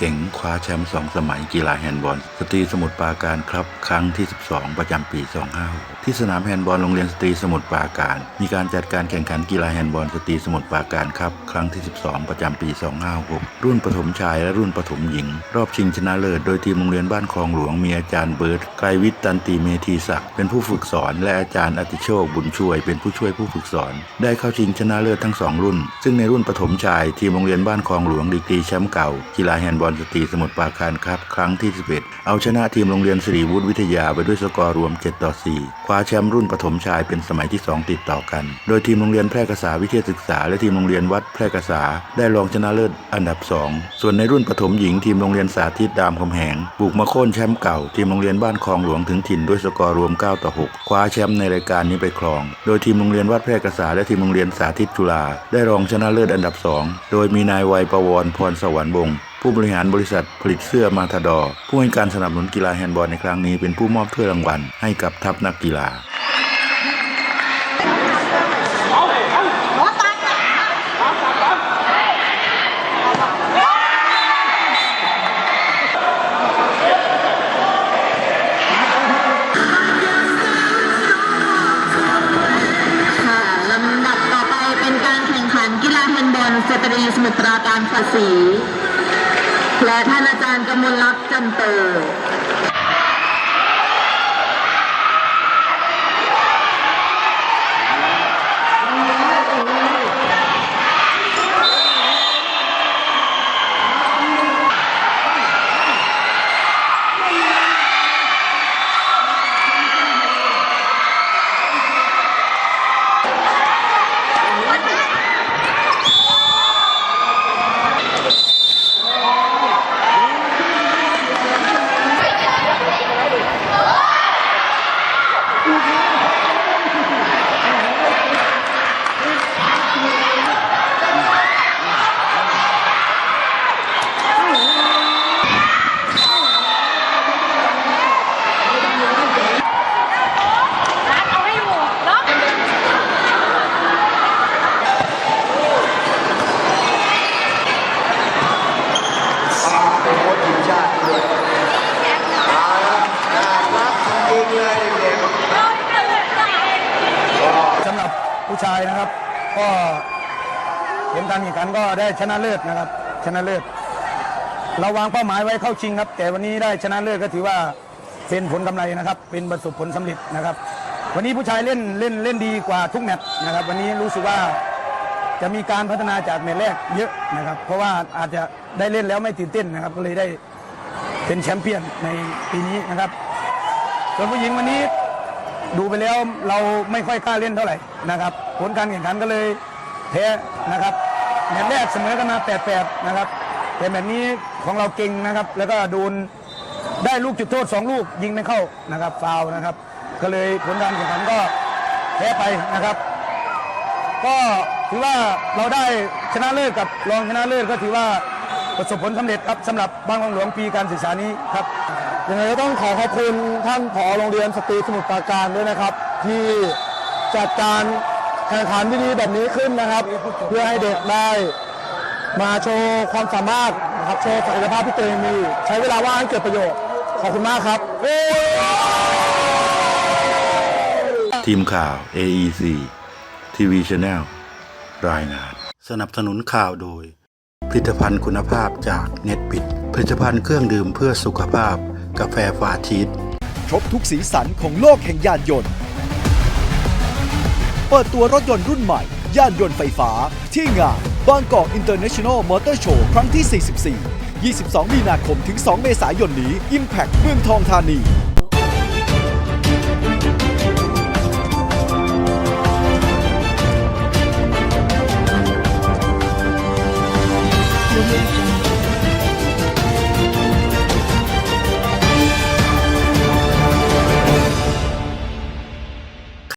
เจ๋งคว้าแชมป์สองสมัยกีฬาแฮนด์บอล สตรีสมุทรปราการครับ ครั้งที่ 12 ประจำปี 256ที่สนามแฮนด์บอลโรงเรียนสตรีสมุทรปราการ มีการจัดการแข่งขันกีฬาแฮนด์บอลสตรีสมุทรปราการครับ ครั้งที่ 12 ประจำปี 256 รุ่นปฐมชายและรุ่นปฐมหญิง รอบชิงชนะเลิศโดยทีมโรงเรียนบ้านคลองหลวงมีอาจารย์เบิร์ตไกรวิทย์ตันติเมธีศักดิ์เป็นผู้ฝึกสอนและอาจารย์อติโชคบุญช่วย เป็นผู้ช่วยผู้ฝึกสอน ได้เข้าชิงชนะเลิศทั้งสองรุ่น ซึ่งในรุ่นปฐมชายทีมโรงเรียนบ้านคลองหลวงดีกรีแชมป์เก่ากีฬาแฮนด์บอลสตรีสมุทรปราการครับ ครั้งที่ 11 เอาชนะทีมโรงเรียนสิริวุฒิวิทยาไปด้วยสกอร์รวม 7 ต่อ 4 คว้าแชมป์รุ่นปฐมชายเป็นสมัยที่ 2 ติดต่อกัน โดยทีมโรงเรียนแพร่กษาวิทยาศึกษา และทีมโรงเรียนวัดแพร่กษา ได้รองชนะเลิศอันดับ 2 ส่วนในรุ่นปฐมหญิงทีมโรงเรียนสาธิตรามคำแหง บุกมาโค่นแชมป์เก่า ทีมโรงเรียนบ้านคลองหลวงถึงถิ่นด้วยสกอร์รวม 9 ต่อ 6 คว้าแชมป์ในรายการนี้ไปครอง โดยทีมโรงเรียนวัดแพร่กษาและทีมโรงเรียนสาธิตจุฬาได้รองชนะเลิศอันดับ 2 โดยมีนายวัยประวรพรสวรรค์วงศ์ ผู้บริหารบริษัทผลิตเสื้อมาทาดอ ผู้ให้การสนับสนุนกีฬาแฮนด์บอลในครั้งนี้เป็นผู้มอบถ้วยรางวัลให้กับทัพนักกีฬาลำดับต่อไปเป็นการแข่งขันกีฬาแฮนด์บอลสตรีสมุทรปราการภาษี และท่านอาจารย์กมลลักษณ์จันเตอร์ เอาให้อยู่เนาะ เป็นโค้ชทีมชาติด้วยเอาละน่ารักจริงๆเลยเด็กๆ สำหรับผู้ชายนะครับ ก็ผลการแข่งขันก็ได้ชนะเลิศนะครับ ชนะเลิศเราวางเป้าหมายไว้เข้าชิงครับ แต่วันนี้ได้ชนะเลิศก็ถือว่าเป็นผลกำไรนะครับ เป็นประสบผลสำเร็จนะครับ วันนี้ผู้ชายเล่นเล่นเล่นดีกว่าทุกแมตช์นะครับ วันนี้รู้สึกว่าจะมีการพัฒนาจากแมตช์แรกเยอะนะครับ เพราะว่าอาจจะได้เล่นแล้วไม่ตื่นเต้นนะครับ ก็เลยได้เป็นแชมป์เปี้ยนในปีนี้นะครับ ส่วนผู้หญิงวันนี้ดูไปแล้วเราไม่ค่อยกล้าเล่นเท่าไหร่นะครับ ผลการแข่งขันก็เลยแพ้นะครับแมตช์แรกเสมอกันมา8-8นะครับแต่แมตช์นี้ของเราเก่งนะครับ แล้วก็โดนได้ลูกจุดโทษ 2 ลูกยิงไม่เข้านะครับฟาวนะครับ ก็เลยผลการแข่งขันก็แพ้ไปนะครับ ก็ถือว่าเราได้ชนะเลิศกับรองชนะเลิศก็ถือว่าประสบผลสำเร็จครับสำหรับบางของหลวงปีการศึกษานี้ครับ ยังไงก็ต้องขอขอบคุณท่านผอโรงเรียนสตรีสมุทรปราการด้วยนะครับ ที่จัดการแข่งขันที่ดีแบบนี้ขึ้นนะครับ เพื่อให้เด็กได้มาโชว์ความสามารถนะครับโชว์ศักยภาพที่ตัวเองมี ใช้เวลาว่างให้เกิดประโยชน์ ขอบคุณมากครับ ทีมข่าว AEC TV Channel รายงาน สนับสนุนข่าวโดย ผลิตภัณฑ์คุณภาพจากเน็ตบิดผลิตภัณฑ์เครื่องดื่มเพื่อสุขภาพ กาแฟฟาทิสครบทุกสีสันของโลกแห่งยานยนต์ เปิดตัวรถยนต์รุ่นใหม่ ยานยนต์ไฟฟ้า ที่งานบางกอกอินเตอร์เนชั่นแนลมอเตอร์โชว์ครั้งที่ 44 22 มีนาคมถึง 2 เมษายนนี้ Impact เมืองทองธานี